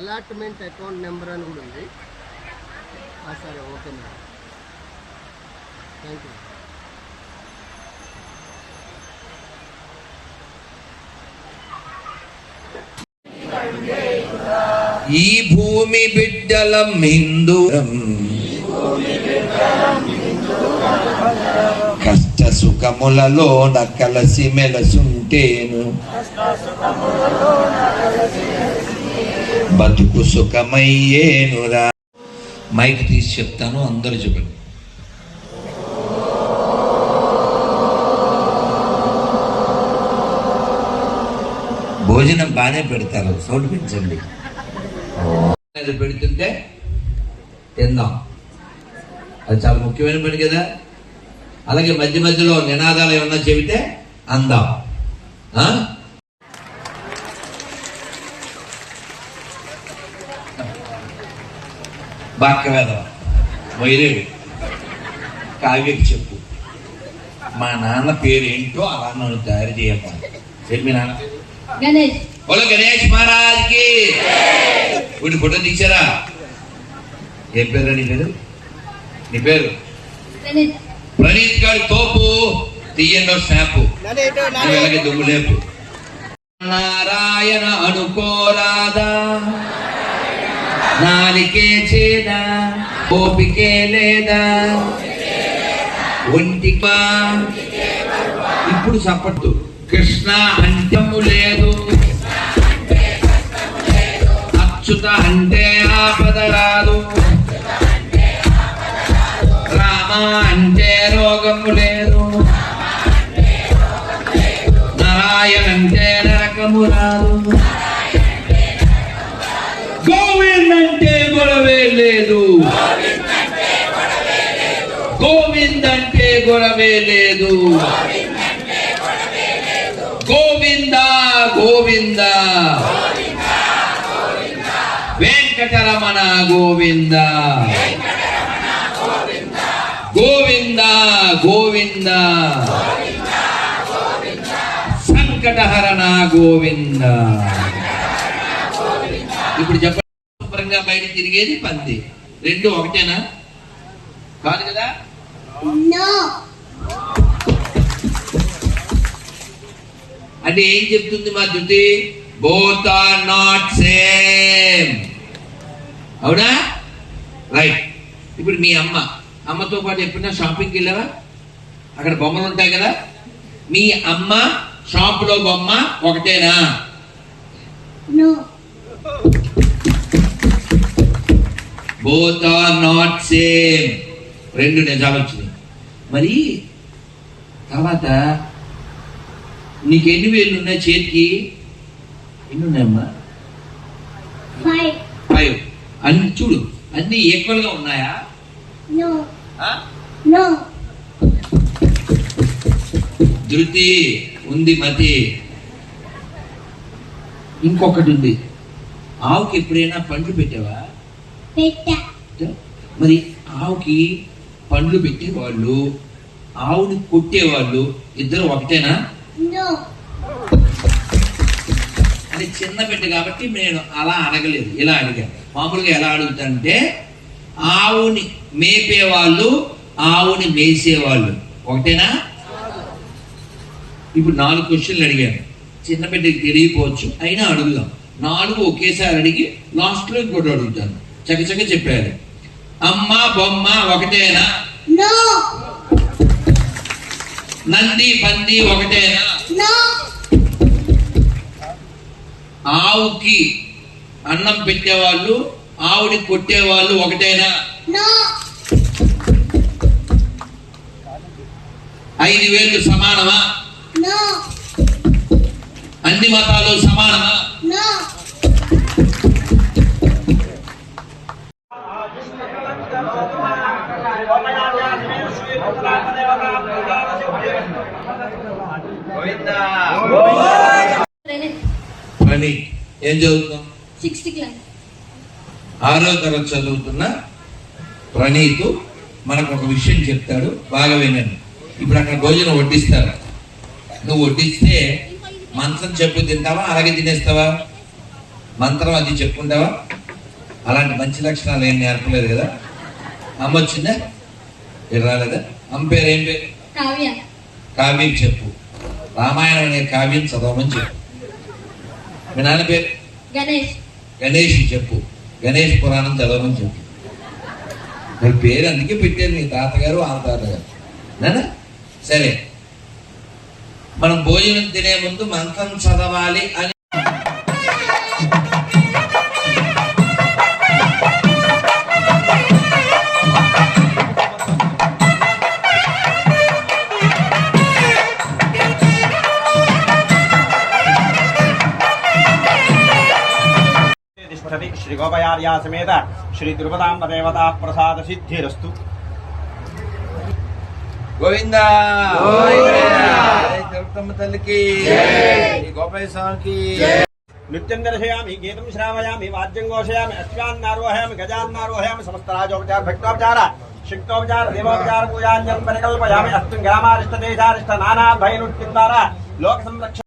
Allotment account number అని కూడా ఉంది. సరే ఓకే మేడం. థ్యాంక్ యూ ఈ భూమి బిడ్డలం హిందూరం. కష్ట సుఖములలో కలసి మెలసుంటేను. బతుకు సుఖమయ్యేనురా. మైక్ తీసి చెప్తాను అందరూ చెప్పండి. భోజనం బాగానే పెడతారు సౌండ్ పెంచండి. అది పెడుతుంటే తిందాం. అది చాలా ముఖ్యమైన పని కదా. అలాగే మధ్య మధ్యలో నినాదాలు ఏమన్నా చెబితే అందాం. ఆ? బాక్కవేదం వైరేడు కావ్యకి చెప్పు. మా నాన్న పేరు ఏంటో అలా నన్ను తయారు ఏంటి మీ నాన్న? పేరు? గణేష్. బోలో గణేష్ మహారాజ్కి వీడి ఫోటో తీసారా ఏం పేరు నీ పేరు? నీ పేరు? ప్రణీత్ గారి తోపు. తీయండి స్నాపు దుమ్ము లేపు. నారాయణ అనుకోరాదా నాలికే చేదా ఓపికే లేదా? ఒంటికా? ఇప్పుడు చప్పట్టు. కృష్ణ అంటము లేదు. అచ్యుత అంటే ఆపద రాదు. రామ అంటే రోగము లేదు. నారాయణ అంటే నరకము రాదు. గోవిందంటే గొడవే లేదు. గోవింద గోవింద. వెంకటరమణ గోవింద. గోవింద గోవింద. సంకటహరణ గోవింద. ఇప్పుడు చెప్పండి శుభ్రంగా బయట తిరిగేది పంది. రెండు ఒకటేనా? కాదు కదా? అంటే ఏం చెప్తుంది మా దుతి బోత్ ఆర్ నాట్ సేమ్ అవునా? రైట్ ఇప్పుడు మీ అమ్మ. అమ్మతో పాటు ఎప్పుడైనా షాపింగ్కి వెళ్ళావా? అక్కడ బొమ్మలు ఉంటాయి కదా? మీ అమ్మ షాపులో బొమ్మ ఒకటేనా? బోత్ ఆర్ నాట్ సేమ్ రెండు నిజాలు వచ్చినాయి. మరి తర్వాత నీకు ఎన్ని వేలు ఉన్నాయి చేతికి? ఎన్ని ఉన్నాయమ్మా? ఫైవ్ అన్ని చూడు అన్ని ఈక్వల్గా ఉన్నాయా? ధృతి ఉంది మతి. ఇంకొకటి ఉంది. ఆవుకి ఎప్పుడైనా పండ్లు పెట్టావా? పెట్ట. మరి ఆవుకి పండ్లు పెట్టేవాళ్ళు ఆవుని కొట్టేవాళ్ళు ఇద్దరు ఒకటేనా? అది చిన్న బిడ్డ కాబట్టి నేను అలా అడగలేదు. ఇలా అడిగాను. మామూలుగా ఎలా అడుగుతానంటే ఆవుని మేపేవాళ్ళు ఆవుని మేసేవాళ్ళు. ఒకటేనా? ఇప్పుడు నాలుగు క్వశ్చన్లు అడిగాను. చిన్న బిడ్డకి తెలియకపోవచ్చు అయినా అడుగుదాం. నాలుగు ఒకేసారి అడిగి లాస్ట్లో ఇంకోటి అడుగుతాను. చకచక చెప్పారు అమ్మ బొమ్మ ఒకటేనా? నంది పంది ఒకటేనా? ఆవుకి అన్నం పెట్టేవాళ్ళు ఆవుని కొట్టేవాళ్ళు ఒకటేనా? ఐదు వేలు సమానమా? అన్ని మతాలు సమానమా నో ప్రణీత్ అని ఏం చదువుతున్నాం సిక్స్త్ క్లాస్ ఆరో తరగతి చదువుతున్న ప్రణీతు మనకు ఒక విషయం చెప్తాడు బాగా వినండి. ఇప్పుడు అక్కడ భోజనం వడ్డిస్తారు? నువ్వు వడ్డిస్తే మంచం చెప్పు తింటావా అలాగే తినేస్తావా? మంత్రం అది చెప్పుకుంటావా? అలాంటి మంచి లక్షణాలు ఏం నేర్పలేదు కదా? అమ్మ వచ్చిందా? రాలేదా? అమ్మ పేరు ఏం పేరు? కావ్య. కావ్యం చెప్పు. రామాయణం అనే కావ్యం చదవమని చెప్పు. మీ నాన్న పేరు? గణేష్. గణేష్ చెప్పు. గణేష్ పురాణం చదవమని చెప్పు. మరి పేరు అందుకే పెట్టారు మీ తాతగారు వాళ్ళ తాతగారు. నానా? సరే. మనం భోజనం తినే ముందు మంత్రం చదవాలి అని आर्यासमेत श्री तिरुपतांब देवता प्रसाद सिद्धिस्तु गोविंद नृत्यं दर्शयामि गीतं श्रावयामि वाद्यं घोषयामि अश्वान्नारोहयामि गजान्नारोहयामि समस्तराजोपचार भक्तोपचार शिक्तोपचार देवोपचार पूजान्यं परिकल्पयामि अस्मिन् ग्रामारिष्टदेशारिष्ट नानाभयनुद्वारा लोकसंरक्षण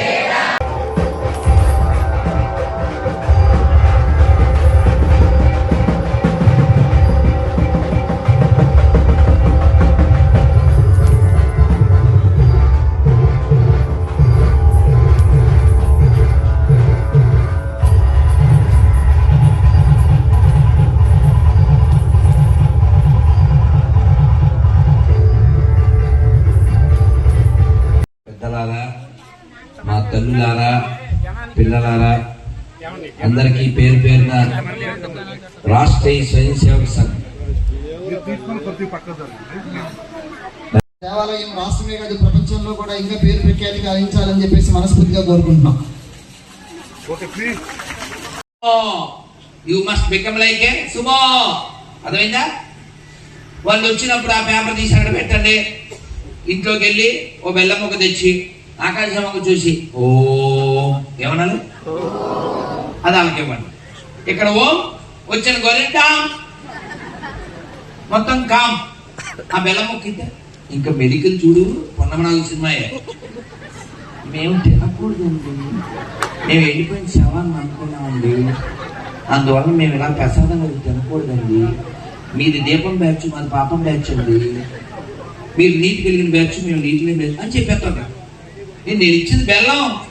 తల్లులారా పిల్లలారా అందరికీ పేరు పేరున రాష్ట్రీయ స్వయం సేవక సంఘం. దేవాలయం రాష్ట్రమే కాదు ప్రపంచంలో కూడా ఇంకా పేరు ప్రఖ్యాతి గావించాలని చెప్పేసి మనస్ఫూర్తిగా కోరుకుంటున్నాం. You must become like a sumo. అర్థమైందా? వాళ్ళు వచ్చినప్పుడు ఆ పేపర్ తీసి అక్కడ పెట్టండి. ఇంట్లోకి వెళ్ళి ఓ బెల్లం ముక్క తెచ్చి ఆకాశం చూసి ఓ ఏమన్నారు? అది అలాగేవ్వండి ఇవ్వండి. ఇక్కడ ఓం వచ్చిన గొర్రె మొత్తం కామ్ ఆ బెల్లం మొక్కితే ఇంకా మెడికల్ చూడు పొన్నమనాలు సినిమాయే. మేము తినకూడదండి. మేము వెళ్ళిపోయిన శవాన్ని అనుకున్నామండి. అందువల్ల మేము ఇలా ప్రసాదం అది తినకూడదండి. మీది దీపం బ్యాచ్ మాది పాపం బ్యాచ్ అండి. మీరు నీటి కలిగిన బ్యాచ్ మేము నీటిని బ్యాచ్ అని చెప్పేస్తాం కదా నేను ఇచ్చింది బెల్లం.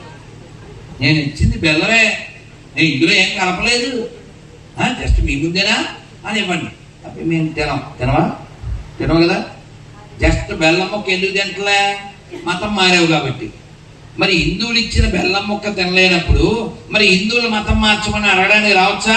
నేను ఇచ్చింది బెల్లమే. నేను ఇందులో ఏం కలపలేదు. జస్ట్ మీ ముందేనా? అని ఇవ్వండి. అప్పుడు మేము తినం. తినవా? తినవు కదా. జస్ట్ బెల్లం ముక్క ఎందుకు తింటలే? మతం మారావు కాబట్టి. మరి హిందువులు ఇచ్చిన బెల్లం ముక్క తినలేనప్పుడు మరి హిందువులు మతం మార్చమని అడగడానికి రావచ్చా?